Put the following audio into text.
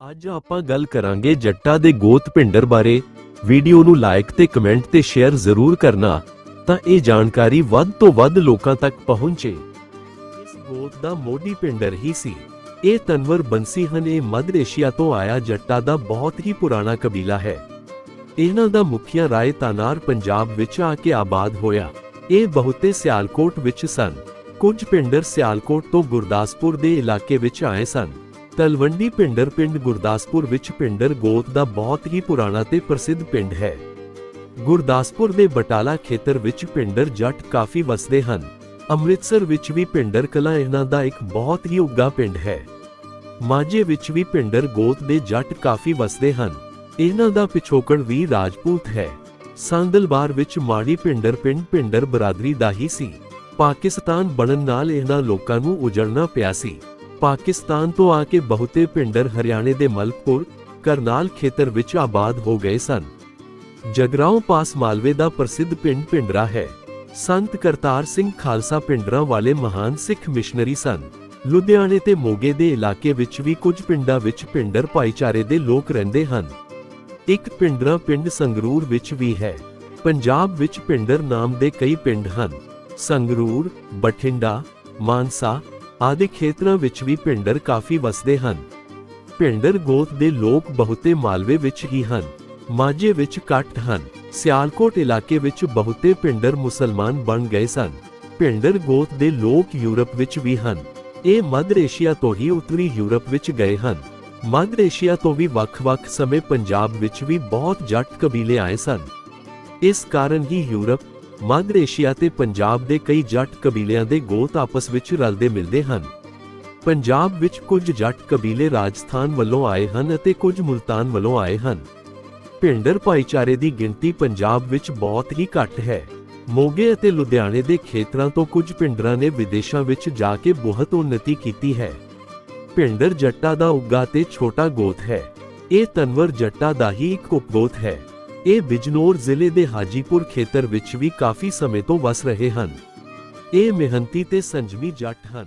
ਅੱਜ ਆਪਾਂ ਗੱਲ ਕਰਾਂਗੇ ਜੱਟਾ ਦੇ ਗੋਤ ਭਿੰਡਰ ਬਾਰੇ। ਵੀਡੀਓ ਨੂੰ ਲਾਈਕ ਤੇ ਕਮੈਂਟ ਤੇ ਸ਼ੇਅਰ ਜ਼ਰੂਰ ਕਰਨਾ, ਤਾਂ ਇਹ ਜਾਣਕਾਰੀ ਵੱਧ ਤੋਂ ਵੱਧ ਲੋਕਾਂ ਤੱਕ ਪਹੁੰਚੇ। ਇਸ ਗੋਤ ਦਾ ਮੋਢੀ ਪਿੰਡਰ ਹੀ ਸੀ। ਇਹ ਤਨਵਰ ਬੰਸੀ ਹਨ, ਇਹ ਮੱਧ ਏਸ਼ੀਆ ਤੋਂ ਆਇਆ ਜੱਟਾ ਦਾ ਬਹੁਤ ਹੀ ਪੁਰਾਣਾ ਕਬੀਲਾ ਹੈ। ਇਹਨਾਂ ਦਾ ਮੁਖੀਆ ਰਾਏ ਤਾਨਾਰ ਪੰਜਾਬ ਵਿੱਚ ਆ ਕੇ ਆਬਾਦ ਹੋਇਆ। ਇਹ ਬਹੁਤੇ ਸਿਆਲਕੋਟ ਵਿੱਚ ਸਨ। ਕੁਝ ਪਿੰਡਰ ਸਿਆਲਕੋਟ ਤੋਂ ਗੁਰਦਾਸਪੁਰ ਦੇ ਇਲਾਕੇ ਵਿੱਚ ਆਏ ਸਨ। ਤਲਵੰਡੀ ਪਿੰਡਰ ਪਿੰਡ ਗੁਰਦਾਸਪੁਰ ਵਿੱਚ ਪਿੰਡਰ ਗੋਤ ਦਾ ਬਹੁਤ ਹੀ ਪੁਰਾਣਾ ਤੇ ਪ੍ਰਸਿੱਧ ਪਿੰਡ ਹੈ। ਗੁਰਦਾਸਪੁਰ ਦੇ ਬਟਾਲਾ ਖੇਤਰ ਵਿੱਚ ਪਿੰਡਰ ਜੱਟ ਕਾਫੀ ਵਸਦੇ ਹਨ। ਅੰਮ੍ਰਿਤਸਰ ਵਿੱਚ ਵੀ ਪਿੰਡਰ ਕਲਾਂ ਇਹਨਾਂ ਦਾ ਇੱਕ ਬਹੁਤ ਹੀ ਉੱਗਾ ਪਿੰਡ ਹੈ। ਮਾਝੇ ਵਿੱਚ ਵੀ ਪਿੰਡਰ ਗੋਤ ਦੇ ਜੱਟ ਕਾਫੀ ਵਸਦੇ ਹਨ। ਇਹਨਾਂ ਦਾ ਪਿਛੋਕੜ ਵੀ ਰਾਜਪੂਤ ਹੈ। ਸੰਦਲਬਾਰ ਵਿੱਚ ਮਾੜੀ ਪਿੰਡਰ ਪਿੰਡ ਪਿੰਡਰ ਬਰਾਦਰੀ ਦਾ ਹੀ ਸੀ। ਪਾਕਿਸਤਾਨ ਬਣਨ ਨਾਲ ਇਹਨਾਂ ਲੋਕਾਂ ਨੂੰ ਉਜੜਨਾ ਪਿਆ ਸੀ। ਪਾਕਿਸਤਾਨ ਤੋਂ ਆ ਕੇ ਬਹੁਤੇ ਪਿੰਡਰ ਹਰਿਆਣੇ ਦੇ ਮਲਕਪੁਰ, ਕਰਨਾਲ ਖੇਤਰ ਵਿੱਚ ਆਬਾਦ ਹੋ ਗਏ ਸਨ। ਜਗਰਾਉਂ ਪਾਸ ਮਾਲਵੇ ਦਾ ਪ੍ਰਸਿੱਧ ਪਿੰਡ ਪਿੰਡਰਾ ਹੈ। ਸੰਤ ਕਰਤਾਰ ਸਿੰਘ ਖਾਲਸਾ ਪਿੰਡਰਾਂ ਵਾਲੇ ਮਹਾਨ ਸਿੱਖ ਮਿਸ਼ਨਰੀ ਸਨ। ਲੁਧਿਆਣੇ ਤੇ ਮੋਗੇ ਦੇ ਇਲਾਕੇ ਵਿੱਚ ਵੀ ਕੁਝ ਪਿੰਡਾਂ ਵਿੱਚ ਪਿੰਡਰ ਭਾਈਚਾਰੇ ਦੇ ਲੋਕ ਰਹਿੰਦੇ ਹਨ। ਇੱਕ ਪਿੰਡਰਾ ਪਿੰਡ ਸੰਗਰੂਰ ਵਿੱਚ ਵੀ ਹੈ। ਪੰਜਾਬ ਵਿੱਚ ਪਿੰਡਰ ਨਾਮ ਦੇ ਕਈ ਪਿੰਡ ਹਨ। ਸੰਗਰੂਰ, ਬਠਿੰਡਾ, ਮਾਨਸਾ ਆਦਿ ਖੇਤਰਾਂ ਵਿੱਚ ਵੀ ਪਿੰਡਰ ਕਾਫੀ ਵਸਦੇ ਹਨ। ਪਿੰਡਰ ਗੋਤ ਦੇ ਲੋਕ ਬਹੁਤੇ ਮਾਲਵੇ ਵਿੱਚ ਹੀ ਹਨ। ਮਾਝੇ ਵਿੱਚ ਘੱਟ ਹਨ। ਸਿਆਲਕੋਟ ਇਲਾਕੇ ਵਿੱਚ ਬਹੁਤੇ ਪਿੰਡਰ ਮੁਸਲਮਾਨ ਬਣ ਗਏ ਸਨ। ਪਿੰਡਰ ਗੋਤ ਦੇ ਲੋਕ ਯੂਰਪ ਵਿੱਚ ਵੀ ਹਨ। ਇਹ ਮੱਧ ਏਸ਼ੀਆ ਤੋਂ ਹੀ ਉੱਤਰੀ ਯੂਰਪ ਵਿੱਚ ਗਏ ਹਨ। ਮੱਧ ਏਸ਼ੀਆ ਤੋਂ ਵੀ ਵੱਖ-ਵੱਖ ਸਮੇਂ ਪੰਜਾਬ ਵਿੱਚ ਵੀ ਬਹੁਤ ਜੱਟ ਕਬੀਲੇ ਆਏ ਸਨ। ਇਸ ਕਾਰਨ ਹੀ ਯੂਰਪ ਮੱਧ ਏਸ਼ੀਆ ਤੇ ਪੰਜਾਬ ਦੇ ਕਈ ਜੱਟ ਕਬੀਲਿਆਂ ਦੇ ਗੋਤ ਆਪਸ ਵਿੱਚ ਰਲਦੇ ਮਿਲਦੇ ਹਨ। ਪੰਜਾਬ ਵਿੱਚ ਕੁਝ ਜੱਟ ਕਬੀਲੇ ਰਾਜਸਥਾਨ ਵੱਲੋਂ ਆਏ ਹਨ ਅਤੇ ਕੁਝ ਮੁਲਤਾਨ ਵੱਲੋਂ ਆਏ ਹਨ। ਪਿੰਡਰ ਭਾਈਚਾਰੇ ਦੀ ਗਿਣਤੀ ਪੰਜਾਬ ਵਿੱਚ ਬਹੁਤ ਹੀ ਘੱਟ ਹੈ। ਮੋਗੇ ਅਤੇ ਲੁਧਿਆਣੇ ਦੇ ਖੇਤਰਾਂ ਤੋਂ ਕੁਝ ਪਿੰਡਰਾਂ ਨੇ ਵਿਦੇਸ਼ਾਂ ਵਿੱਚ ਜਾ ਕੇ ਬਹੁਤ ਉન્નਤੀ ਕੀਤੀ ਹੈ। ਪਿੰਡਰ ਜੱਟਾ ਦਾ ਉੱਗਾ ਤੇ ਛੋਟਾ ਗੋਤ ਹੈ। ਇਹ ਤਨਵਰ ਜੱਟਾ ਦਾ ਹੀ ਇੱਕ ਉਪਗੋਤ ਹੈ। ਇਹ ਬਿਜਨੌਰ ਜ਼ਿਲ੍ਹੇ ਦੇ ਹਾਜੀਪੁਰ ਖੇਤਰ ਵਿੱਚ ਵੀ ਕਾਫੀ ਸਮੇਂ ਤੋਂ ਵਸ ਰਹੇ ਹਨ। ਇਹ ਮਿਹਨਤੀ ਤੇ ਸੰਜਮੀ ਜੱਟ ਹਨ।